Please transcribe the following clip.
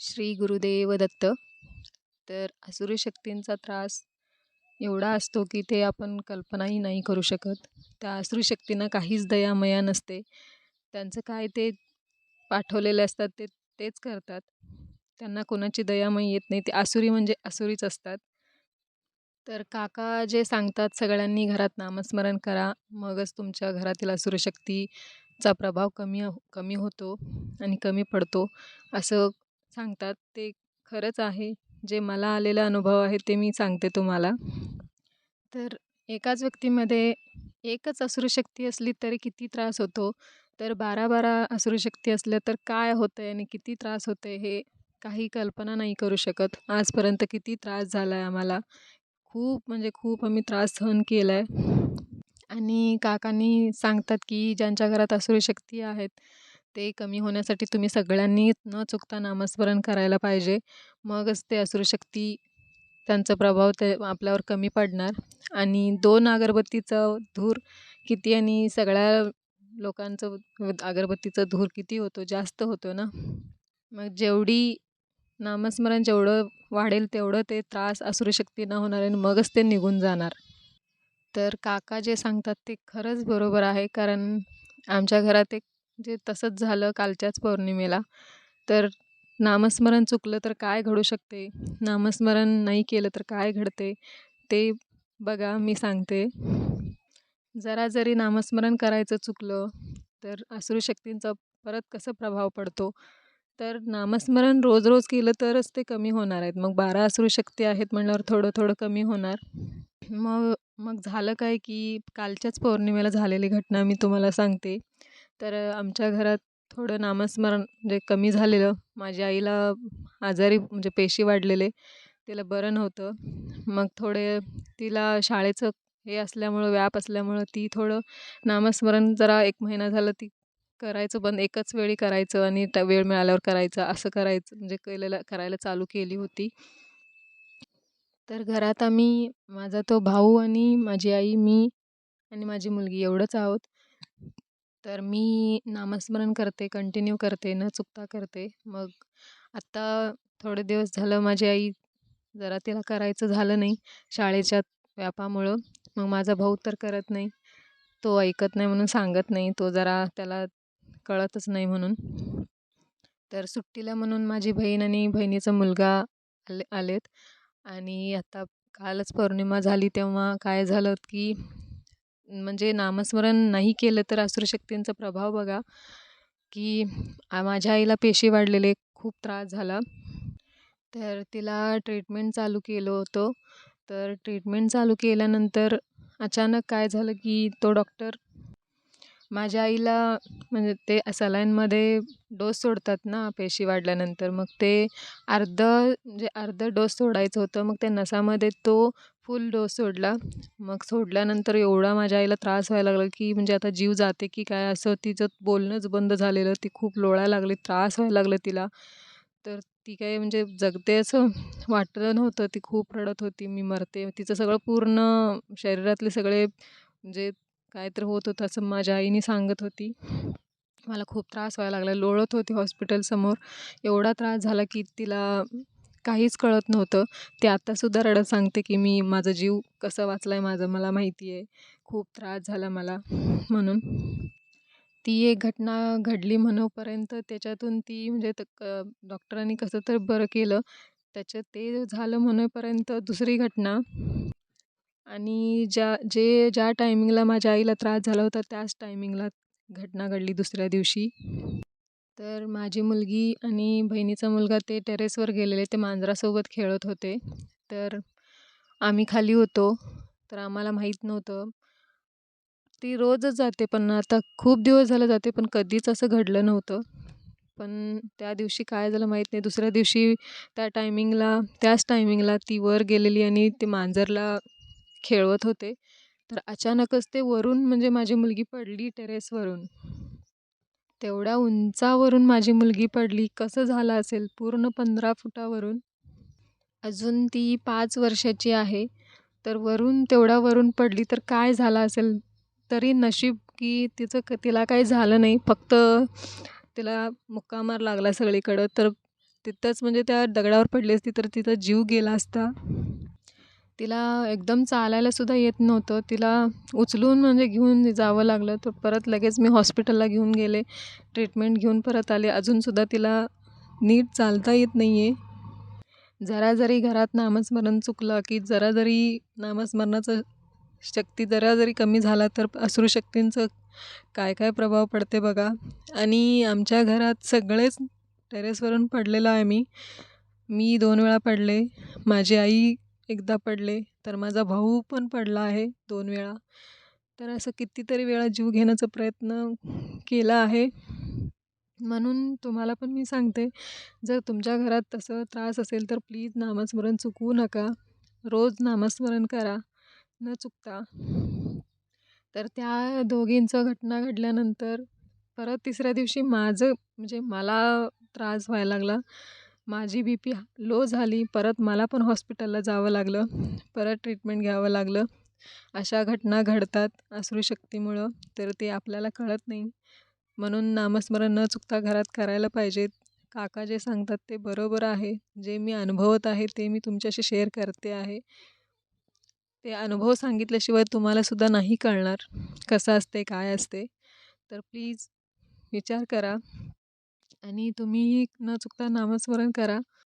श्री गुरुदेव दत्त. तर असुरशक्तींचा त्रास एवढा असतो की ते आपण कल्पनाही नाही करू शकत. त्या असुरशक्तींना काहीच दयामया नसते. त्यांचं काय ते पाठवलेले असतात ते तेच करतात. त्यांना कोणाची दयामय येत नाही. ते आसुरी म्हणजे आसुरीच असतात. तर काका जे सांगतात सगळ्यांनी घरात नामस्मरण करा. मगच तुमच्या घरातील असुरशक्तीचा प्रभाव कमी हो-, कमी होतो आणि कमी पडतो. असं सांगतात ते खरंच आहे. जे मला आलेला अनुभव आहे ते मी सांगते तुम्हाला. तर एकाच व्यक्तीमध्ये एकच असुरशक्ती असली तरी किती त्रास होतो? तर बारा बारा असुरशक्ती असल्या तर काय होतं आहे आणि किती त्रास होते आहे हे काही कल्पना नाही करू शकत. आजपर्यंत किती त्रास झाला आहे आम्हाला. खूप म्हणजे खूप आम्ही त्रास सहन केला आहे आणि काकांनी सांगतात की ज्यांच्या घरात असुरशक्ती आहेत ते कमी होण्यासाठी तुम्ही सगळ्यांनी न चुकता नामस्मरण करायला पाहिजे. मगच ते असुरशक्ती त्यांचा प्रभाव ते आपल्यावर कमी पडणार. आणि दोन अगरबत्तीचा धूर किती आणि सगळ्या लोकांचं अगरबत्तीचा धूर किती होतो जास्त होतो ना? मग जेवढी नामस्मरण जेवढं वाढेल तेवढं ते त्रास असुरशक्ती न होणार आणि मगच ते निघून जाणार. तर काका जे सांगतात ते खरंच बरोबर आहे. कारण आमच्या घरात एक जे तसंच झालं कालच्याच पौर्णिमेला. तर नामस्मरण चुकलं तर काय घडू शकते? नामस्मरण नाही केलं तर काय घडते? ते बघा मी सांगते. जरा जरी नामस्मरण करायचं चुकलं तर आसुरी शक्तींचा परत कसं प्रभाव पडतो? तर नामस्मरण रोज रोज केलं तरच ते कमी होणार आहेत. मग बारा आसुरी शक्ती आहेत म्हणल्यावर थोडं थोडं कमी होणार. मग मग झालं काय की कालच्याच पौर्णिमेला झालेली घटना मी तुम्हाला सांगते. तर आमच्या घरात थोडं नामस्मरण म्हणजे कमी झालेलं. माझ्या आईला आजारी म्हणजे पेशी वाढलेले तिला बरं नव्हतं. मग थोडे तिला शाळेचं हे असल्यामुळं व्याप असल्यामुळं ती थोडं नामस्मरण जरा एक महिना झालं ती करायचं पण एकच वेळी करायचं आणि त्या वेळ मिळाल्यावर करायचं असं करायचं म्हणजे केलेलं करायला चालू केली होती. तर घरात आम्ही माझा तो भाऊ आणि माझी आई मी आणि माझी मुलगी एवढंच आहोत. तर मी नामस्मरण करते कंटिन्यू करते न चुकता करते. मग आत्ता थोडे दिवस झालं माझी आई जरा तिला करायचं झालं नाही शाळेच्या व्यापामुळं. मग माझा भाऊ तर करत नाही. तो ऐकत नाही म्हणून सांगत नाही. तो जरा त्याला कळतच नाही म्हणून. तर सुट्टीला म्हणून माझी बहीण आणि बहिणीचा मुलगा आले आलेत. आणि आता कालच पौर्णिमा झाली तेव्हा काय झालं की म्हणजे नामस्मरण नाही केलं तर असुरशक्तींचा प्रभाव बघा. की माझ्या आईला पेशी वाढलेले खूप त्रास झाला. तर तिला ट्रीटमेंट चालू केलं होतं. तर ट्रीटमेंट चालू केल्यानंतर अचानक काय झालं की तो डॉक्टर माझ्या आईला म्हणजे ते सलाईनमध्ये डोस सोडतात ना पेशी वाढल्यानंतर. मग ते अर्ध म्हणजे अर्ध डोस सोडायचं होतं. मग त्या नसामध्ये तो फुल डोस सोडला. मग सोडल्यानंतर एवढा माझ्या आईला त्रास व्हायला लागला की म्हणजे आता जीव जाते की काय असं तिचं बोलणंच बंद झालेलं. ती खूप लोळायला लागली त्रास व्हायला लागला तिला. तर ती काय म्हणजे जगते असं वाटलं नव्हतं. ती खूप रडत होती मी मरते. तिचं सगळं पूर्ण शरीरातले सगळे म्हणजे काय तर होत होतं असं माझ्या आईने सांगत होती. मला खूप त्रास व्हायला लागला. लोळत होती हॉस्पिटलसमोर. एवढा त्रास झाला की तिला काहीच कळत नव्हतं. ते आत्तासुद्धा रडत सांगते की मी माझा जीव कसं वाचला आहे माझं मला माहिती आहे खूप त्रास झाला मला म्हणून. ती एक घटना घडली म्हणूपर्यंत त्याच्यातून ती म्हणजे त डॉक्टरांनी कसं तर बरं केलं. त्याच्यात ते झालं म्हणेपर्यंत दुसरी घटना. आणि ज्या जे ज्या टायमिंगला माझ्या आईला त्रास झाला होता त्याच टायमिंगला घटना घडली दुसऱ्या दिवशी. तर माझी मुलगी आणि बहिणीचा मुलगा ते टेरेसवर गेलेले ते मांजरासोबत खेळत होते. तर आम्ही खाली होतो. तर आम्हाला माहीत नव्हतं. ती रोजच जाते पण आता खूप दिवस झालं जाते पण कधीच असं घडलं नव्हतं. पण त्या दिवशी काय झालं माहीत नाही. दुसऱ्या दिवशी त्या टायमिंगला त्याच टायमिंगला ती वर गेलेली आणि ते मांजरला खेळवत होते. तर अचानकच ते वरून म्हणजे माझी मुलगी पडली टेरेसवरून तेवढ्या उंचावरून माझी मुलगी पडली. कसं झालं असेल? पूर्ण पंधरा फुटावरून. अजून ती पाच वर्षाची आहे. तर वरून तेवढ्या वरून पडली तर काय झालं असेल? तरी नशीब की तिचं क तिला काही झालं नाही. फक्त तिला मुक्का मार लागला सगळीकडं. तर तिथंच म्हणजे त्या दगडावर पडली असती तर तिचा जीव गेला असता. तिला एकदम चालायलासुद्धा येत नव्हतं. तिला उचलून म्हणजे घेऊन जावं लागलं तर परत लगेच मी हॉस्पिटलला घेऊन गेले. ट्रीटमेंट घेऊन परत आले. अजूनसुद्धा तिला नीट चालता येत नाही आहे जरा जरी घरात नामस्मरण चुकलं की जरा जरी नामस्मरणाचं शक्ती जरा जरी कमी झाला तर अश्रूशक्तींचं काय काय प्रभाव पडते बघा. आणि आमच्या घरात सगळेच टेरेसवरून पडलेलं आहे मी मी दोन वेळा पडले. माझी आई एकदा पडले तर माझा भाऊ पण पडला आहे दोन वेळा. तर असं कितीतरी वेळा जीव घेण्याचा प्रयत्न केला आहे. म्हणून तुम्हाला पण मी सांगते जर तुमच्या घरात तसं त्रास असेल तर प्लीज नामस्मरण चुकवू नका. रोज नामस्मरण करा न चुकता. तर त्या दोघींचं घटना घडल्यानंतर परत तिसऱ्या दिवशी माझं म्हणजे मला त्रास व्हायला लागला. माझी बी पी लो झाली परत मला पण हॉस्पिटलला जावं लागलं परत ट्रीटमेंट घ्यावं लागलं. अशा घटना घडतात अश्रूशक्तीमुळं तर ते आपल्याला कळत नाही. म्हणून नामस्मरण न चुकता घरात करायला पाहिजेत. काका जे सांगतात ते बरोबर आहे. जे मी अनुभवत आहे ते मी तुमच्याशी शेअर करते आहे. ते अनुभव सांगितल्याशिवाय तुम्हालासुद्धा नाही कळणार. कसं असते काय असते? तर प्लीज विचार करा. आणि तुम्ही न चुकता नामस्मरण करा.